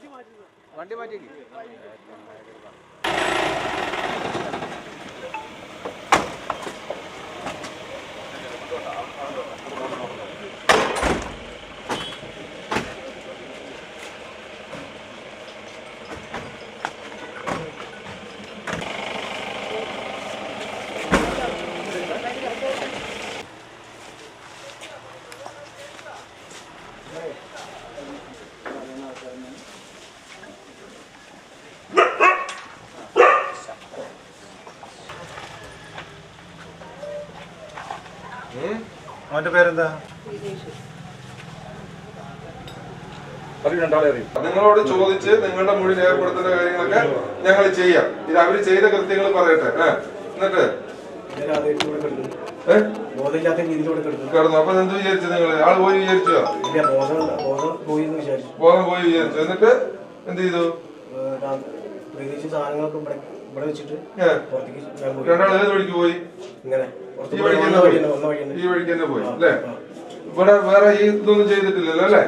വണ്ടി മാറ്റിയേക്ക് അവന്റെ പേരെന്താ? നിങ്ങളോട് ചോദിച്ച് നിങ്ങളുടെ മൊഴി രേഖപ്പെടുത്തേണ്ട കാര്യങ്ങളൊക്കെ ഞങ്ങൾ ചെയ്യാം. ഇത് അവർ ചെയ്ത കൃത്യങ്ങൾ പറയട്ടെ. എന്നിട്ട്? കിടന്നു. അപ്പൊ എന്ത് വിചാരിച്ചു നിങ്ങൾ ആൾ പോയി വിചാരിച്ചു? ബോധം പോയി വിചാരിച്ചു. എന്നിട്ട് എന്ത് ചെയ്തു? ഞാൻ സാധനങ്ങളൊക്കെ ഇവിടെ ഇവിടെ വെച്ചിട്ട് പുറത്തേക്ക് ഞാൻ പോയി. രണ്ടാൾ ഏത് വഴിക്ക് പോയി? ഇങ്ങനെ ഈ പുറത്ത് വഴിക്ക് വന്ന തന്നെ പോയി. തന്നെ വന്ന വഴി തന്നെ ഈ വഴിക്ക് തന്നെ പോയി അല്ലേ? ഇവിടെ വേറെ ഈ ഇതൊന്നും ചെയ്തിട്ടില്ലല്ലോ അല്ലേ?